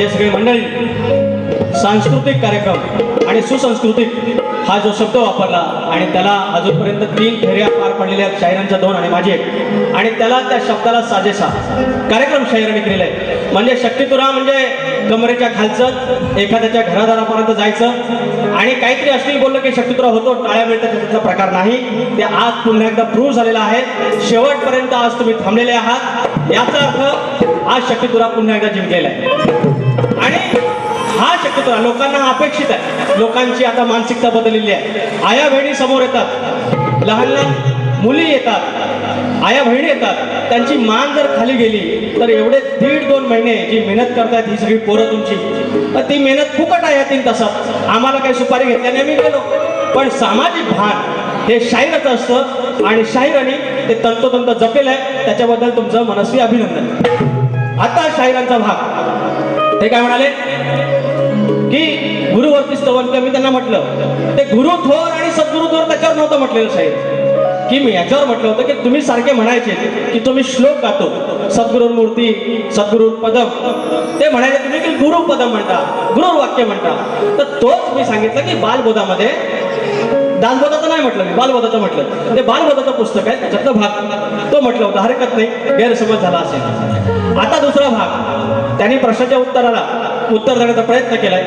जे सगळे मंडळी सांस्कृतिक कार्यक्रम आणि सुसंस्कृतिक हा जो शब्द वापरला आणि त्याला अजूनपर्यंत तीन फेऱ्या पार पडलेल्या आहेत. दोन आणि माझी एक. आणि त्याला त्या शब्दाला साजेसा. कार्यक्रम शाहिराने केलेला आहे. म्हणजे शक्तितुरा म्हणजे कमरेच्या खालचं एखाद्याच्या घरादारापर्यंत जायचं. आणि काहीतरी अश्लील बोललं की शक्तितुरा होतो टाळ्या मिळतात त्याचा प्रकार नाही. ते आज पुन्हा एकदा प्रूव्ह झालेला आहे. शेवटपर्यंत आज तुम्ही थांबलेले आहात. याचा अर्थ आज शक्तितुरा पुन्हा एकदा जिंकलेला आहे. आणि हा शक्यतो लोकांना अपेक्षित आहे. लोकांची आता मानसिकता बदललेली आहे. आया बहिणी समोर येतात. लहान लहान मुली येतात. आया बहिणी येतात. त्यांची मान जर खाली गेली तर एवढे दीड दोन महिने जी मेहनत करतायत ही सगळी पोरं तुमची तर ती मेहनत फुकट आहे या तीन तासात. आम्हाला काही सुपारी घेतल्याने मी गेलो. पण सामाजिक भान हे शाहीरच असतं. आणि शाहिराने ते तंतोतंत जपेल आहे. त्याच्याबद्दल तुमचं मनस्वी अभिनंदन. आता शाहिरांचा भाग. ते काय म्हणाले? की गुरुवरती स्तवन मी त्यांना म्हटलं. ते गुरु थोर आणि सद्गुरु थोर त्याच्यावर नव्हतं म्हटलेलं साहेब. की मी याच्यावर म्हटलं होतं की तुम्ही सारखे म्हणायचे की तुम्ही श्लोक गातो. सद्गुरु मूर्ती सद्गुरु पदम. ते म्हणायचे तुम्ही की गुरु पदम म्हणता गुरु वाक्य म्हणता. तर तोच मी सांगितलं की बालबोधामध्ये दासबोधाचं नाही म्हटलं मी बालबोधाचं म्हटलं. ते बालबोधाचं पुस्तक आहे त्याच्यातला भाग तो म्हटलं होतं. हरकत नाही गैरसमज झाला असेल. आता दुसरा भाग. त्यांनी प्रश्नाच्या उत्तराला उत्तर देण्याचा प्रयत्न केलाय.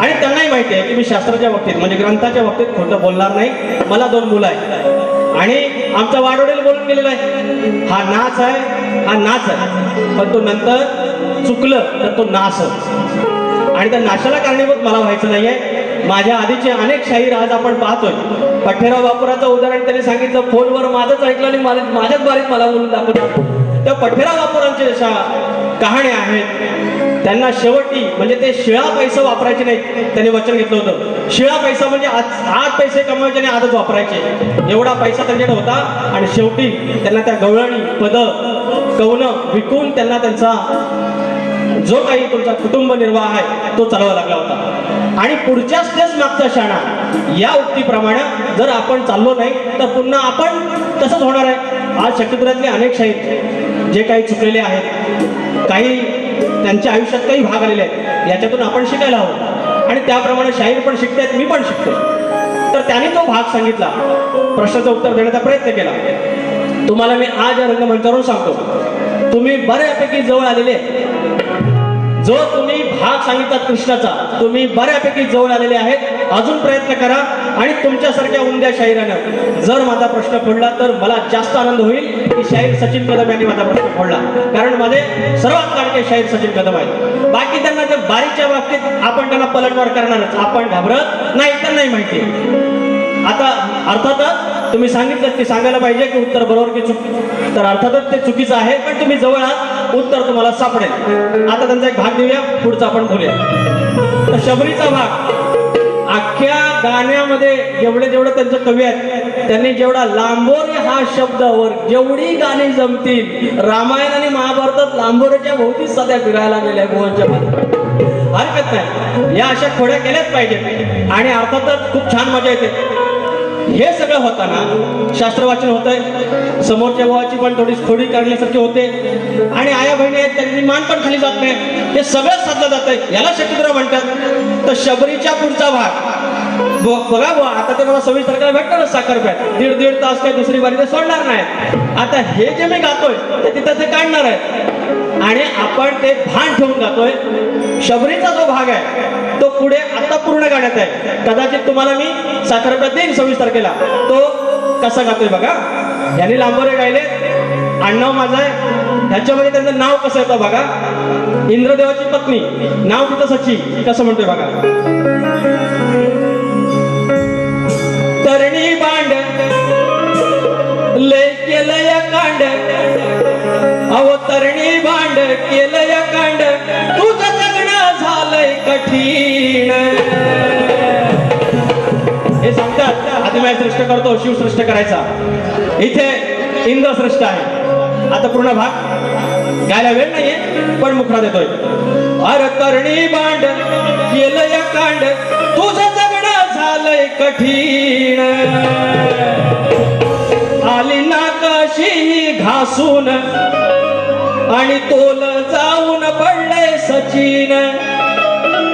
आणि त्यांनाही माहिती आहे की मी शास्त्राच्या बाबतीत म्हणजे ग्रंथाच्या बाबतीत खोटं बोलणार नाही. मला दोन मुलं आहेत. आणि आमचा वाडवडील बोलून गेलेला आहे. हा नाच आहे हा नाच आहे. पण तो नंतर चुकलं तर तो नाच आणि त्या नाशाला कारणीभूत मला व्हायचं नाहीये. माझ्या आधीचे अनेक शाहीर आज आपण पाहतोय. पठ्ठेराव बापुराचं उदाहरण त्यांनी सांगितलं फोनवर माझंच ऐकलं आणि मला माझ्याच बारीत मला बोलून दाखवतो त्या पठ्ठेराव बापुरांच्या जशा कहाण्या आहेत. त्यांना शेवटी म्हणजे ते शिळा पैसा वापरायचे नाही त्यांनी वचन घेतलं होतं. शिळा पैसा म्हणजे आज आज पैसे कमवायचे आणि आजच वापरायचे. एवढा पैसा त्यांच्याकडे होता आणि शेवटी त्यांना त्या गवळणी पद कवन विकून त्यांना त्यांचा जो काही तुमचा कुटुंब निर्वाह आहे तो चालवा लागला होता. आणि पुढच्या स्टेज मागचा शाणा या उक्तीप्रमाणे जर आपण चाललो नाही तर पुन्हा आपण तसंच होणार आहे. आज शक्तिपुरातले अनेक शाहीर जे काही चुकलेले आहेत काही त्यांच्या आयुष्यात काही भाग आलेले आहेत याच्यातून आपण शिकायला हवं. आणि त्याप्रमाणे शाहीर पण शिकतायत मी पण शिकतो तर त्याने तो भाग सांगितला. प्रश्नाचं उत्तर देण्याचा प्रयत्न केला. तुम्हाला मी आज या रंगमंचावरून सांगतो. तुम्ही बऱ्यापैकी जवळ आलेले जो तुम्ही भाग सांगितला कृष्णाचा तुम्ही बऱ्यापैकी जवळ आलेले आहेत. अजून प्रयत्न करा आणि तुमच्यासारख्या उमद्या शाहिरानं जर माझा प्रश्न फोडला तर मला जास्त आनंद होईल. की शाहीर सचिन कदम यांनी माझा प्रश्न फोडला. कारण माझे सर्वात लाडके शाहीर सचिन कदम आहेत. बाकी त्यांना जर बारीच्या बाबतीत आपण त्यांना पलटवार करणारच आपण घाबरत नाही त्यांनाही माहिती. आता अर्थातच तुम्ही सांगितलं की सांगायला पाहिजे की उत्तर बरोबर की चुक तर अर्थातच ते चुकीचं आहे पण तुम्ही जवळ आहात. उत्तर तुम्हाला सापडेल. आता त्यांचा एक भाग देऊया पुढचा आपण बोलूया. तर शबरीचा भाग. अख्ख्या गाण्यामध्ये जेवढे जेवढे त्यांचे कवी आहेत त्यांनी जेवढा लांबोरी हा शब्दावर जेवढी गाणी जमतील रामायण आणि महाभारतात लांबोऱ्याच्या भोवती सध्या फिरायला गेल्या गोवांच्या मध्ये हरकत नाही. या अशा खोड्या केल्याच पाहिजेत. आणि अर्थातच खूप छान मजा येते. हे सगळं होताना शास्त्र वाचन होत आहे समोरच्या भावाची पण थोडी थोडी काढल्यासारखी होते. आणि आया बहिणी आहेत त्यांनी मान पण खाली जात नाही. हे सगळं साधलं जात आहे याला शक्यत्र म्हणतात. तर शबरीच्या पुढचा भाग. बघा बुवा आता ते मला सव्वीस तारखेला भेटणार साखरप्यात दीड दीड तास काही दुसरी बारी ते सोडणार नाही. आता हे जे मी गातोय ते तिथं ते काढणार आहे आणि आपण ते भान ठेवून गातोय. शबरीचा जो भाग आहे तो पुढे आता पूर्ण गाण्यात आहे. कदाचित तुम्हाला मी साखरप्यात देईन सव्वीस तारखेला. तो कसा गातोय बघा. यांनी लांबोरे गायले आडनाव माझं आहे. ह्याच्यामध्ये त्यांचं नाव कसं येतं बघा. इंद्रदेवाची पत्नी. नाव तिथं सची कसं म्हणतोय बघा. तरणी बांड. लय या कांड. अहो तरणी भांड या कांड. तू झालंय कठीण. हे सांगतात आदिमाय सृष्ट करतो शिव सृष्ट करायचा. इथे इंद्र सृष्ट आहे. आता पूर्ण भाग गायला वेळ नाहीये पण मुखरा देतोय अर करणी भांड केलंय कांड तुझं जगणं झालंय कठीण. आली ना कशी घासून आणि तोल जाऊन पडले सचिन.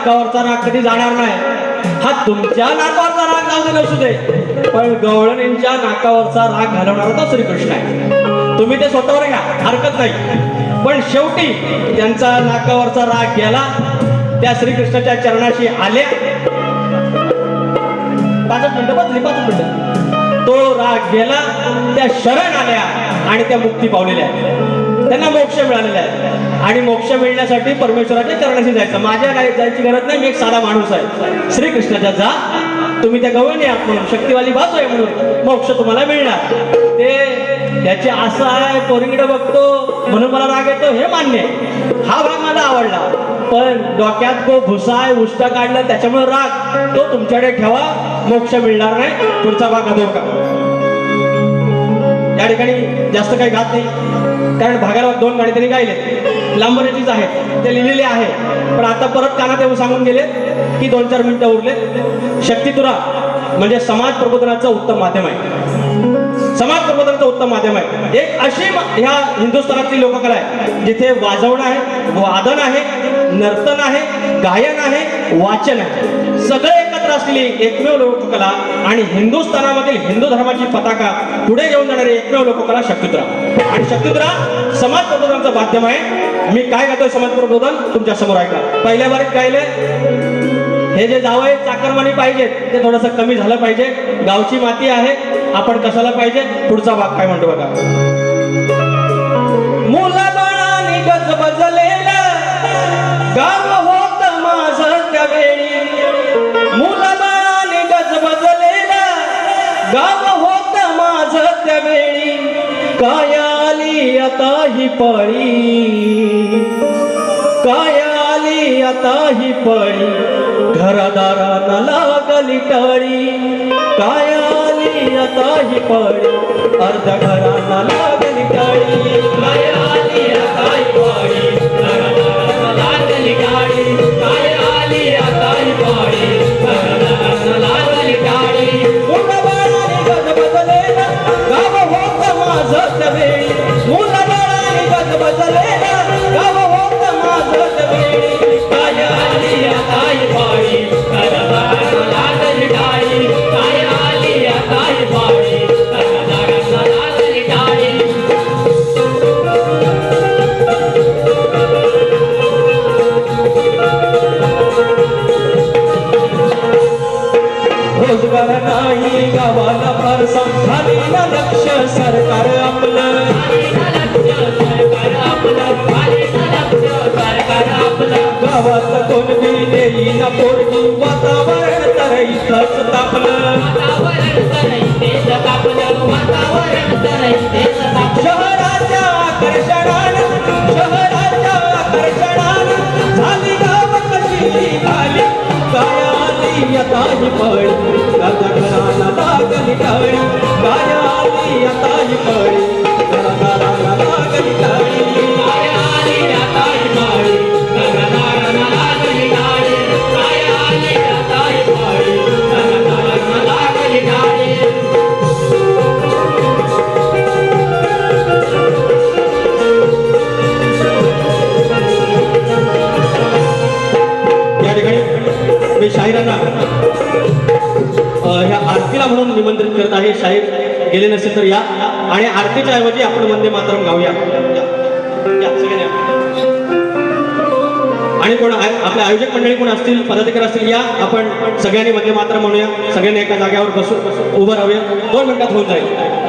नाकावरचा राग कधी जाणार नाही. हा तुमच्या नाकावरचा राग जाऊ दे नसू दे. पण गवळणींच्या नाकावरचा राग घालवणारा तो श्रीकृष्ण आहे. तुम्ही ते स्वतःवर घ्या हरकत नाही. पण शेवटी त्यांचा नाकावरचा राग गेला त्या श्रीकृष्णाच्या चरणाशी आले. पाच मिनिटं बसली पाच मिनिटं तो राग गेला त्या शरण आल्या आणि त्या मुक्ती पावलेल्या त्यांना मोक्ष मिळालेला आहे. आणि मोक्ष मिळण्यासाठी परमेश्वराच्या चरणाशी जायचं. माझ्या काय जायची गरज नाही मी एक साधा माणूस आहे. श्रीकृष्णाच्या जा तुम्ही त्या गवळणी आहात म्हणून शक्तिवाली बाजू आहे म्हणून मोक्ष तुम्हाला मिळणार. ते त्याची असं आहे पोरिंगडे बघतो म्हणून मला राग येतो हे मान्य हा भाग मला आवडला. पण डोक्यात तो भुसा आहे उष्ट काढलं त्याच्यामुळे राग तो तुमच्याकडे ठेवा मोक्ष मिळणार नाही पुढचा भाग अधो का या ठिकाणी जास्त काही घात नाही. कारण भागाला दोन गाणी त्यांनी गायले लांबरेचीच आहेत ते लिहिलेले आहे. पण आता परत कानात येऊन सांगून गेले की दोन चार मिनिटं उरले शक्तितुरा म्हणजे समाज प्रबोधनाचं उत्तम माध्यम आहे. समाज प्रबोधनाचं उत्तम माध्यम आहे. एक अशी ह्या हिंदुस्थानातली लोककला आहे जिथे वाजवणं आहे वादन आहे नर्तन आहे गायन आहे वाचन आहे. सगळे एकत्र असलेली एकमेव लोककला आणि हिंदुस्थानामधील हिंदू धर्माची पताका पुढे घेऊन जाणारी एकमेव लोककला शक्तितुरा. आणि शक्तितुरा समाज प्रबोधनाचं माध्यम आहे. मी काय गातोय समाज प्रबोधन? तुमच्यासमोर ऐका. पहिल्या बारीत गायले. हे जे जावय चाकरमानी पाहिजेत ते थोडंसं कमी झालं पाहिजे. गावची माती आहे. आपण कशाला पाहिजे? पुढचा भाग काय म्हणतो बघा. मुला बाळाने गजबजलेला गाव होत माझ त्यावेळी. मुला बाळाने गजबजलेला गाव होत माझ त्यावेळी. काय आली आता ही पळी. काय आली आता ही पळी. घरादारांना लागली टळी. काय आली आता ही पळी. अर्ध घरांना लागली टळी. काय आली आता ही पळी गावात कोणती देई ना पोरगी? वातावरण तर इथंच तापलं. शहराच्या आकर्षणानं शहराच्या आकर्षणानं झाली गाव कशी झाली? काय आली आता ही पळ करत आहे साहेब. गेले नसेल तर या. आणि आरतीच्या ऐवजी आपण वंदे मातरम गाऊया. आणि कोण आपल्या आयोजक मंडळी कोण असतील? पदाधिकारी असतील? या. आपण सगळ्यांनी वंदे मातरम म्हणूया. सगळ्यांनी एका जाग्यावर बसून उभं राहूया. दोन मिनिटात होऊन जाईल.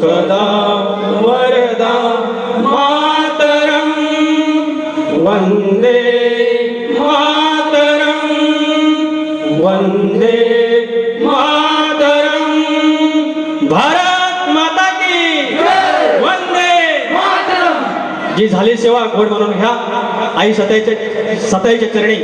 सुखदा वरदा मातरं वन्दे मातरं वन्दे मातरं भारत माता की वंदे मातरम। जी झाली सेवा गोड म्हणून घ्या. आई सताईच्या सताईच्या चरणी